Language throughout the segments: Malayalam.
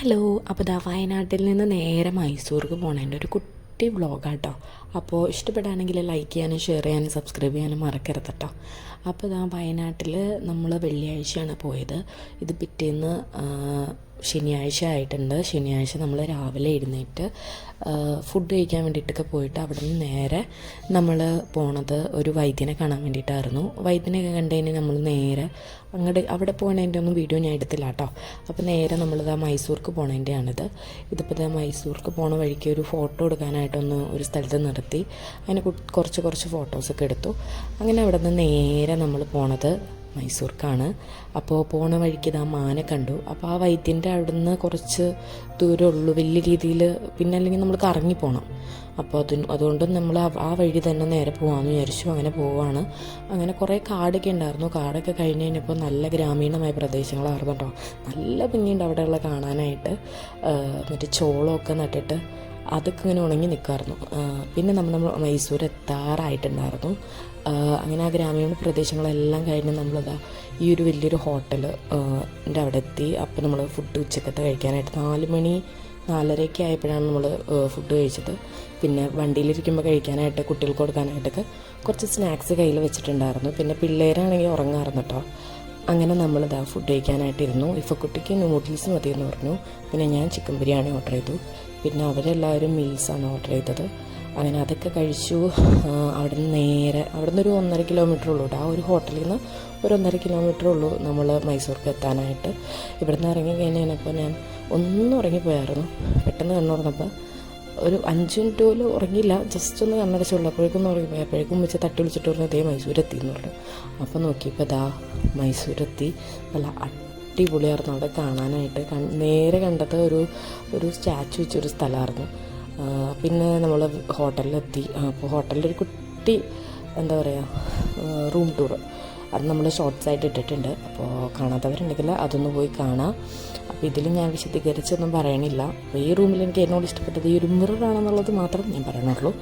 ഹലോ അപ്പോൾ ദാ വയനാട്ടിൽ നിന്ന് നേരെ മൈസൂർക്ക് പോകണേന്റെ ഒരു കുട്ടി വ്ളോഗാട്ടോ അപ്പോൾ ഇഷ്ടപ്പെടുകയാണെങ്കിൽ ലൈക്ക് ചെയ്യാനും ഷെയർ ചെയ്യാനും സബ്സ്ക്രൈബ് ചെയ്യാനും മറക്കരുത് കേട്ടോ അപ്പോൾ ദാ വയനാട്ടിൽ നമ്മൾ വെള്ളിയാഴ്ചയാണ് പോയത്. ഇത് പിറ്റേന്ന് ശനിയാഴ്ച ആയിട്ടുണ്ട്. ശനിയാഴ്ച നമ്മൾ രാവിലെ എഴുന്നേറ്റ് ഫുഡ് കഴിക്കാൻ വേണ്ടിയിട്ടൊക്കെ പോയിട്ട് അവിടെ നിന്ന് നേരെ നമ്മൾ പോണത് ഒരു വൈദ്യനെ കാണാൻ വേണ്ടിയിട്ടായിരുന്നു. വൈദ്യനെയൊക്കെ കണ്ടതിന് നമ്മൾ നേരെ അങ്ങോട്ട് അവിടെ പോകണതിന്റെ ഒന്നും വീഡിയോ ഞാൻ എടുത്തില്ല കേട്ടോ. അപ്പോൾ നേരെ നമ്മളിതാ മൈസൂർക്ക് പോണതിന്റെയാണിത് ഇതിപ്പോൾ ഇതാ മൈസൂർക്ക് പോണ വഴിക്ക് ഒരു ഫോട്ടോ എടുക്കാനായിട്ടൊന്ന് ഒരു സ്ഥലത്ത് നിർത്തി. അതിന് കുറച്ച് കുറച്ച് ഫോട്ടോസൊക്കെ എടുത്തു. അങ്ങനെ അവിടെ നിന്ന് നേരെ നമ്മൾ പോണത് മൈസൂർക്കാണ്. അപ്പോൾ പോണ വഴിക്ക് ഇതാ മാന കണ്ടു. അപ്പോൾ ആ വൈദ്യന്റെ അവിടുന്ന് കുറച്ച് ദൂരമുള്ളൂ വലിയ രീതിയിൽ പിന്നെ അല്ലെങ്കിൽ നമ്മൾ കറങ്ങി പോകണം അപ്പോൾ അതിന് അതുകൊണ്ട് നമ്മൾ ആ- വഴി തന്നെ നേരെ പോകാമെന്ന് വിചാരിച്ചു. അങ്ങനെ പോവാണ്. അങ്ങനെ കുറേ കാടൊക്കെ ഉണ്ടായിരുന്നു. കാടൊക്കെ കഴിഞ്ഞ് കഴിഞ്ഞപ്പോൾ നല്ല ഗ്രാമീണമായ പ്രദേശങ്ങളായിരുന്നു കേട്ടോ. നല്ല ഭംഗിയുണ്ട് അവിടെയുള്ള കാണാനായിട്ട്. മറ്റേ ചോളമൊക്കെ നട്ടിട്ട് അതൊക്കെ ഇങ്ങനെ ഉണങ്ങി നിൽക്കുമായിരുന്നു പിന്നെ നമ്മൾ നമ്മൾ മൈസൂർ എത്താറായിട്ടുണ്ടായിരുന്നു. അങ്ങനെ ആ ഗ്രാമീണ പ്രദേശങ്ങളെല്ലാം കഴിഞ്ഞ് നമ്മളതാ ഈ ഒരു വലിയൊരു ഹോട്ടൽ എന്റെ അവിടെ എത്തി. അപ്പോൾ നമ്മൾ ഫുഡ് ഉച്ചക്കത്തെ കഴിക്കാനായിട്ട് നാല് മണി നാലരയൊക്കെ ആയപ്പോഴാണ് നമ്മൾ ഫുഡ് കഴിച്ചത്. പിന്നെ വണ്ടിയിലിരിക്കുമ്പോൾ കഴിക്കാനായിട്ട് കുട്ടികൾക്ക് കൊടുക്കാനായിട്ടൊക്കെ കുറച്ച് സ്നാക്സ് കയ്യിൽ വെച്ചിട്ടുണ്ടായിരുന്നു. പിന്നെ പിള്ളേരാണെങ്കിൽ ഉറങ്ങാറുണ്ട് കേട്ടോ അങ്ങനെ നമ്മളിതാ ഫുഡ് കഴിക്കാനായിട്ടിരുന്നു. ഇഫ കുട്ടിക്ക് നൂഡിൽസ് മതിയെന്ന് പറഞ്ഞു. പിന്നെ ഞാൻ ചിക്കൻ ബിരിയാണി ഓർഡർ ചെയ്തു. പിന്നെ അവരെല്ലാവരും മീൽസാണ് ഓർഡർ ചെയ്തത്. അങ്ങനെ അതൊക്കെ കഴിച്ചു. അവിടെ നിന്ന് നേരെ അവിടെ നിന്ന് ഒരു ഒന്നര കിലോമീറ്റർ ഉള്ളൂ ആ ഒരു ഹോട്ടലിൽ നിന്ന് ഒരു ഒന്നര കിലോമീറ്റർ ഉള്ളൂ നമ്മൾ മൈസൂർക്ക് എത്താനായിട്ട്. ഇവിടെ നിന്ന് ഇറങ്ങി കഴിഞ്ഞപ്പോൾ ഞാൻ ഒന്നും ഉറങ്ങിപ്പോയായിരുന്നു. പെട്ടെന്ന് കണ്ണുറന്നപ്പോൾ ഒരു അഞ്ച് മിനിറ്റ് പോലും ഉറങ്ങിയില്ല. ജസ്റ്റ് ഒന്ന് കണ്ണടച്ചുള്ളൂ അപ്പോഴേക്കും ഉറങ്ങി അപ്പോഴേക്കും വെച്ച് തട്ടി വിളിച്ചിട്ട് പറഞ്ഞു അതേ മൈസൂരെത്തി എന്ന് പറഞ്ഞു. അപ്പോൾ നോക്കിയപ്പോൾ ദാ മൈസൂരെത്തി. നല്ല അടിപൊളിയായിരുന്നു. അവിടെ കാണാനായിട്ട് നേരെ കണ്ടത് ഒരു ഒരു സ്റ്റാച്ചു വെച്ചൊരു സ്ഥലമായിരുന്നു. പിന്നെ നമ്മൾ ഹോട്ടലിലെത്തി. അപ്പോൾ ഹോട്ടലിൽ ഒരു കുട്ടി എന്താ പറയുക റൂം ടൂർ അത് നമ്മൾ ഷോർട്സ് ആയിട്ട് ഇട്ടിട്ടുണ്ട്. അപ്പോൾ കാണാത്തവരുണ്ടെങ്കിൽ അതൊന്ന് പോയി കാണാം. അപ്പോൾ ഇതിൽ ഞാൻ വിശദീകരിച്ചൊന്നും പറയണില്ല. അപ്പോൾ ഈ റൂമിൽ എനിക്ക് എന്നോട് ഇഷ്ടപ്പെട്ടത് ഈ ഒരു മിററാണെന്നുള്ളത് മാത്രം ഞാൻ പറയണുള്ളൂ.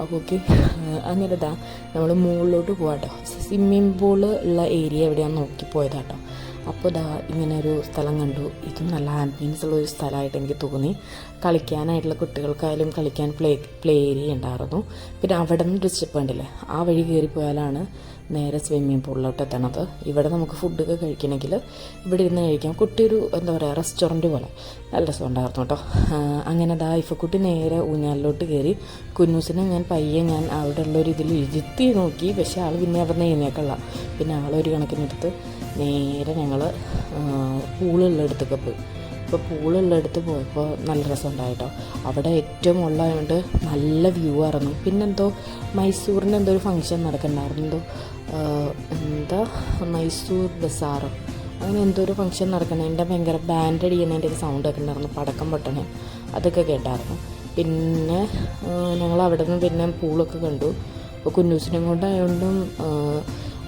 അപ്പോൾ ഓക്കെ അങ്ങനെ ഇതാ നമ്മൾ മുകളിലോട്ട് പോകാട്ടോ സ്വിമ്മിംഗ് പൂൾ ഉള്ള ഏരിയ എവിടെയാണ് നോക്കി പോയതാട്ടോ. അപ്പോൾ ഇതാ ഇങ്ങനെ ഒരു സ്ഥലം കണ്ടു. ഇതും നല്ല ആംബിയൻസ് ഉള്ള ഒരു സ്ഥലമായിട്ട് എനിക്ക് തോന്നി. കളിക്കാനായിട്ടുള്ള കുട്ടികൾക്കായാലും കളിക്കാൻ പ്ലേ പ്ലേ ഏരിയ ഉണ്ടായിരുന്നു. പിന്നെ അവിടെ നിന്ന് സ്റ്റെപ്പ് ഉണ്ടല്ലേ ആ വഴി കയറി പോയാലാണ് നേരെ സ്വിമ്മിംഗ് പൂളിലോട്ട് എത്തണത്. ഇവിടെ നമുക്ക് ഫുഡൊക്കെ കഴിക്കണമെങ്കിൽ ഇവിടെ ഇരുന്ന് കഴിക്കാം. കുട്ടിയൊരു എന്താ പറയുക റെസ്റ്റോറന്റ് പോലെ. നല്ല രസം ഉണ്ടായിരുന്നു കേട്ടോ അങ്ങനെ ദാ ഇഫക്കുട്ടി നേരെ ഊഞ്ഞാലിലോട്ട് കയറി. കുന്നൂസിനെ ഞാൻ പയ്യെ ഞാൻ അവിടെ ഉള്ളൊരു ഇതിൽ ഇരുത്തി നോക്കി. പക്ഷേ ആൾ പിന്നെ അവിടെ നിന്ന് എഴുന്നേക്കള്ള പിന്നെ ആളൊരു കണക്കിനെടുത്ത് നേരെ ഞങ്ങൾ പൂളുള്ള അടുത്തൊക്കെ പോയി. ഇപ്പോൾ പൂളുള്ള അടുത്ത് പോയപ്പോൾ നല്ല രസമുണ്ടായിട്ടോ അവിടെ ഏറ്റവും ഉള്ളതുകൊണ്ട് നല്ല വ്യൂ ആയിരുന്നു. പിന്നെന്തോ മൈസൂരിന് എന്തോ ഒരു ഫംഗ്ഷൻ നടക്കണ്ടായിരുന്നു എന്തോ എന്താ? മൈസൂർ ബസാറോ. അങ്ങനെ എന്തോ ഒരു ഫംഗ്ഷൻ നടക്കണതിന്റെ ഭയങ്കര ബാൻഡ് അടിക്കുന്നതിന്റെ ഒരു സൗണ്ട് ഒക്കെ ഉണ്ടായിരുന്നു. പടക്കം പൊട്ടണേ. അതൊക്കെ കേട്ടായിരുന്നു. പിന്നെ ഞങ്ങൾ അവിടെ നിന്ന് പിന്നെ പൂളൊക്കെ കണ്ടു. അപ്പോൾ കുന്നൂസിനെ കൊണ്ടായതുകൊണ്ടും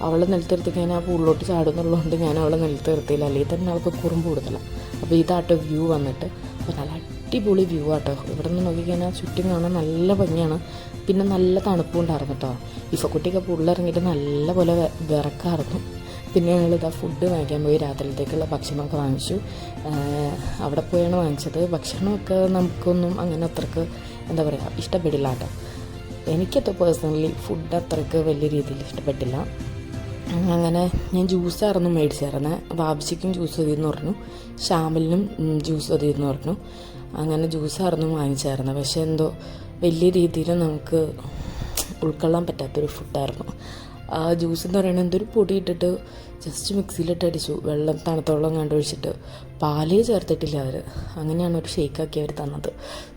അവൾ നിലത്തിരുത്തി കഴിഞ്ഞാൽ ആ പൂളിലോട്ട് ചാടുന്നുള്ളതുകൊണ്ട് ഞാൻ അവളെ നിലത്തിരുത്തിയില്ല. അല്ലെങ്കിൽ തന്നെ അവൾക്ക് കുറുമ്പ് കൂടുതലാണ് അപ്പോൾ ഇതാട്ടോ വ്യൂ വന്നിട്ട്. അപ്പോൾ നല്ല അടിപൊളി വ്യൂ ആട്ടോ. ഇവിടെ നിന്ന് നോക്കിക്കഴിഞ്ഞാൽ ചുറ്റും കാണാൻ നല്ല ഭംഗിയാണ്. പിന്നെ നല്ല തണുപ്പും ഉണ്ടായിരുന്നു കേട്ടോ. ഇഫക്കുട്ടിയൊക്കെ പുള്ളിറങ്ങിയിട്ട് നല്ല പോലെ വിറക്കായിരുന്നു. പിന്നെ ഞങ്ങളിതാ ഫുഡ് വാങ്ങിക്കാൻ പോയി. രാത്രിയിലത്തേക്കുള്ള ഭക്ഷണമൊക്കെ വാങ്ങിച്ചു. അവിടെ പോയാണ് വാങ്ങിച്ചത്. ഭക്ഷണമൊക്കെ നമുക്കൊന്നും അങ്ങനെ അത്രയ്ക്ക് എന്താ പറയുക ഇഷ്ടപ്പെടില്ല കേട്ടോ. എനിക്കത് പേഴ്സണലി ഫുഡ് അത്രയ്ക്ക് വലിയ രീതിയിൽ ഇഷ്ടപ്പെട്ടില്ല. അങ്ങനെ ഞാൻ ജ്യൂസായിരുന്നു മേടിച്ചായിരുന്നത് വാപ്സിക്കും ജ്യൂസ് മതിയെന്ന് പറഞ്ഞു. ഷാമിലിനും ജ്യൂസ് മതിയെന്ന് പറഞ്ഞു. അങ്ങനെ ജ്യൂസായിരുന്നു വാങ്ങിച്ചായിരുന്നത് പക്ഷേ എന്തോ വലിയ രീതിയിൽ നമുക്ക് ഉൾക്കൊള്ളാൻ പറ്റാത്തൊരു ഫുഡായിരുന്നു ആ ജ്യൂസ് എന്ന് പറയുന്നത് എന്തൊരു പൊടി ഇട്ടിട്ട് ജസ്റ്റ് മിക്സിയിലിട്ട് അടിച്ചു വെള്ളം തണുത്തോളം കണ്ടുപിടിച്ചിട്ട് പാലേ ചേർത്തിട്ടില്ല അവർ അങ്ങനെയാണ് ഒരു ഷേക്കാക്കി അവർ തന്നത്.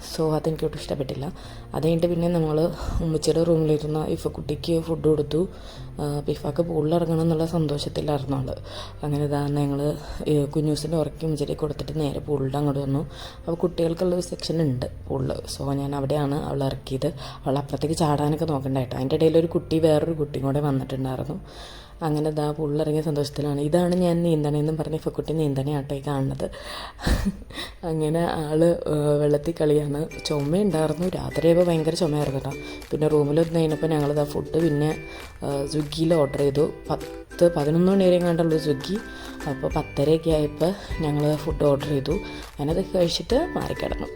സോ അതെനിക്ക് ഒട്ടും ഇഷ്ടപ്പെട്ടില്ല. അത് കഴിഞ്ഞിട്ട് പിന്നെ നമ്മൾ ഉമ്മച്ചിയുടെ റൂമിലിരുന്ന ഇഫക്കുട്ടിക്ക് ഫുഡ് കൊടുത്തു. പിഫാക്ക് പൂളിലിറങ്ങണം എന്നുള്ള സന്തോഷത്തിലായിരുന്നു ആൾ അങ്ങനെ ഇതാ ഞങ്ങൾ കുഞ്ഞൂസിന്റെ ഉറക്കി ഉമ്മച്ചിയുടെ കൊടുത്തിട്ട് നേരെ പൂളിന്റെ അങ്ങോട്ട് വന്നു. അപ്പോൾ കുട്ടികൾക്കുള്ള ഒരു സെക്ഷൻ ഉണ്ട് പൂളിൽ സോ ഞാൻ അവിടെയാണ് അവൾ ഇറക്കിയത്. അവൾ അപ്പുറത്തേക്ക് ചാടാനൊക്കെ നോക്കണ്ടായിട്ടോ. അതിന്റെ ഇടയിൽ ഒരു കുട്ടി വേറൊരു കുട്ടിയും കൂടെ വന്നിട്ടുണ്ടായിരുന്നു. അങ്ങനെ ഇതാ പുള്ളിറങ്ങിയ സന്തോഷത്തിലാണ്. ഇതാണ് ഞാൻ നീന്തണേന്നും പറഞ്ഞ് ഇഫക്കുട്ടി നീന്തണേ ആട്ടെ കാണുന്നത്. അങ്ങനെ ഏഹ് വെള്ളത്തിൽ കളിയാണ്. ചുമയുണ്ടായിരുന്നു. രാത്രിയപ്പോൾ ഭയങ്കര ചുമയായിരുന്നു കേട്ടോ. പിന്നെ റൂമിൽ വന്ന് കഴിഞ്ഞപ്പോൾ ഞങ്ങളിതാ ഫുഡ് പിന്നെ സ്വിഗ്ഗിയിൽ ഓർഡർ ചെയ്തു. പത്ത് പതിനൊന്ന് മണി കണ്ടുള്ളൂ സ്വിഗ്ഗി. അപ്പോൾ പത്തരയൊക്കെ ആയപ്പോൾ ഞങ്ങൾ ഫുഡ് ഓർഡർ ചെയ്തു. അങ്ങനെ അത് കഴിച്ചിട്ട് മാറിക്കിടന്നു.